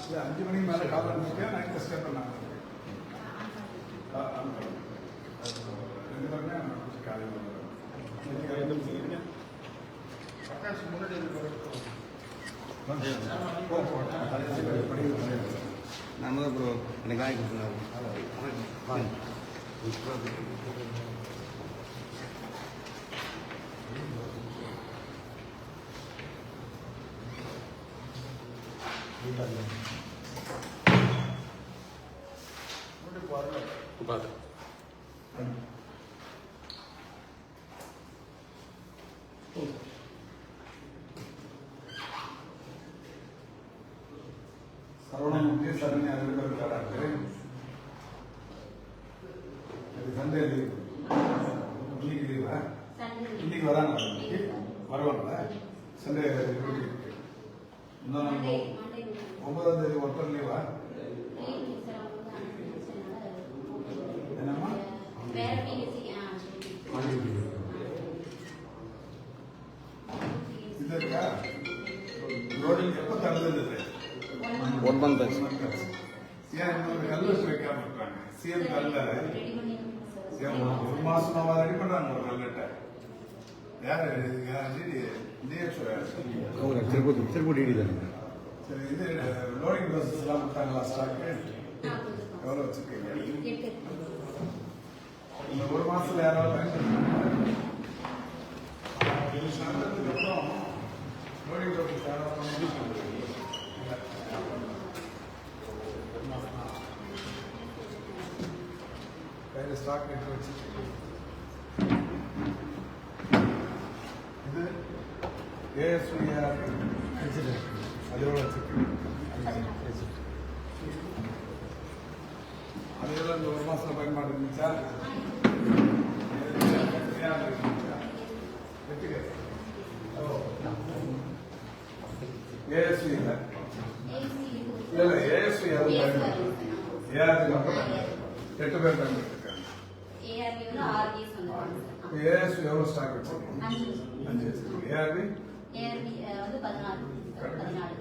இல்லை அஞ்சு மணிக்கு மேலே கால் பண்ணிட்டு நைட்டு ஸ்டே பண்ணாங்க ரெண்டு பேருமே காலையில் நம்ம தான் ப்ரோ எனக்கு கொடுத்துருந்தாங்க பேரும் வராங்க இது சண்டே லீவ். இன்னைக்கு லீவா? இன்னைக்கு வராங்க வருவாங்களா? சண்டே டியூட்டி இருக்கு இன்னும் ஒன்பதாம் தேதி ஒருத்தர் லீவா? என்னம்மா? இது இருக்கா? லோடிங் எப்போ ஒன் மந்த் ஆச்சு. ஏன் இன்னொரு கல்லூரி வைக்காம இருக்காங்க கல்ல ஏன் ஒரு மாசம் ரெடி பண்றாங்க ஒரு கல்லட்டை யாரு யார் திருப்பதி திருப்பதி இது லோடிங் பஸ்ஸஸ் எல்லாம் கொடுத்தாங்களா ஸ்டாக்கு? எவ்வளோ வச்சிருக்கீங்க? இந்த ஒரு மாசத்துல யாராவது அப்புறம் லோடிங் யாராவது முடிவு பண்ணுறீங்க கையில் ஸ்டாக் எடுத்து வச்சிருக்கீங்க இது ஏஎஸ்விஆர் அது எவ்வளோ வச்சிருக்கீங்க அது எல்லாம் இந்த ஒரு மாசத்துல பயன்பாடு இருந்துச்சா ஏஆர் இருந்துச்சா? வெற்றிகர். ஓ. ஏஎஸ்வி இல்ல இல்ல இல்ல ஏஎஸ்வி யாரும் பயன்படுத்தல. ஏஆர் மட்டும் பயன்படுத்தல. எட்டு பேர் பயன்படுத்திருக்காங்க ஏஎஸ்வி எவ்வளோ ஸ்டாக் வச்சிருக்கீங்க அஞ்சு வச்சிருக்கீங்க வந்து பதினாலு பதினாலு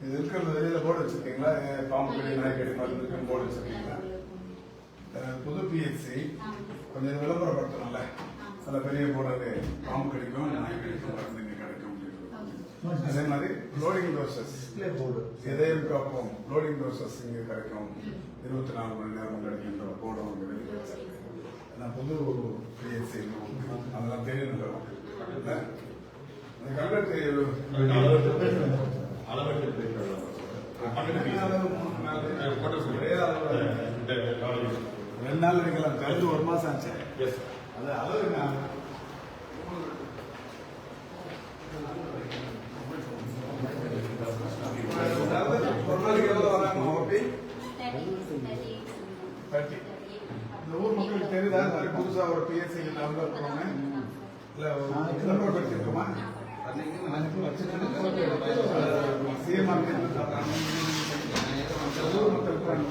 இது இருக்கிறது வெளியில போர்டு வச்சிருக்கீங்களா பாம்பு கடி நாய்க்கடி மருந்து போர்டு வச்சிருக்கீங்களா புது பிஹெச்சி கொஞ்சம் விளம்பரப்படுத்தணும்ல அதில் பெரிய போர்டு பாம்பு கடிக்கும் நாய் கடிக்கும் மருந்து இங்கே கிடைக்கும். அதே மாதிரி லோடிங் டோசஸ் இதயம் காப்போம் லோடிங் டோசஸ் இங்கே கிடைக்கும். இருபத்தி நாலு மணி நேரம் கிடைக்கின்ற போர்டும் அங்கே வெளியே வச்சிருக்கேன் நான் புது பிஹெச்சி அதெல்லாம் அந்த கல்வெட்டு ரெண்டு நாள் வைக்கலாம் கருது ஒரு மாசம் ஆச்சு. அது அளவு இந்த ஊர் மக்களுக்கு தெரியுதா? இந்த மாதிரி புதுசா ஒரு பிஎஸ்சி நம்பர் இருக்கிறோங்க இல்ல நம்பர் வச்சிருக்கோமா சிஎம்ஆர் ஊர் மக்களுக்கு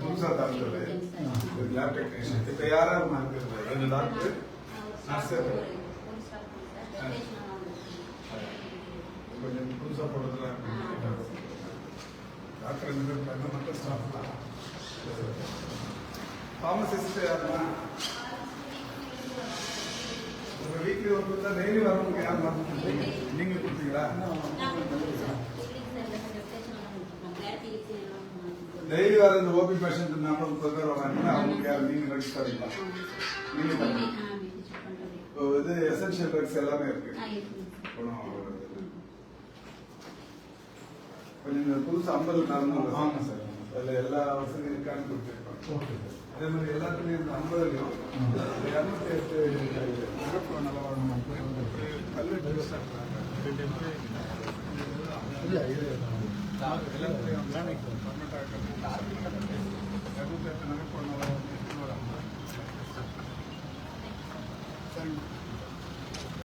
புதுசா தந்தது லேப் டெக்னீஷியன் இப்ப யாரா இருக்கிறது ரெண்டு டாக்டர் நர்ஸ் கொஞ்சம் புதுசா போடுறதுல டாக்டர் ரெண்டு பேர் மட்டும் ஸ்டாஃப் தான். ஃபார்மசிஸ்ட் யாருன்னா? ஒர்க் கொடுத்தா டெய்லி வரவங்க யார் மாற்றி நீங்க கொடுத்தீங்களா டெய்லி வர இந்த ஓபி பேஷண்ட் நாற்பது பேர் வராங்கன்னா அவங்களுக்கு யார் நீங்க பண்ணிக்கலாம். நீங்க இது எசென்ஷியல் ட்ரக்ஸ் எல்லாமே இருக்கு. கொஞ்சம் புதுசு ஐம்பது நடந்து ஆமா சார். அதில் எல்லா வசதியும் இருக்கான்னு கொடுத்துருக்கோம் ஓகே சார். அதே மாதிரி எல்லாத்துலேயும் இந்த ஐம்பதுலையும் இரநூத்தி எட்டு சிறப்பு நலவாழ்வு வந்து கல்லு ட்ரெஸ் ஆகிறாங்க ரெண்டு இல்லை இது எல்லாத்துலேயும் கர்நாடகா இரநூத்தி எட்டு நகர்ப்பு நலவாழ்வு சரிங்க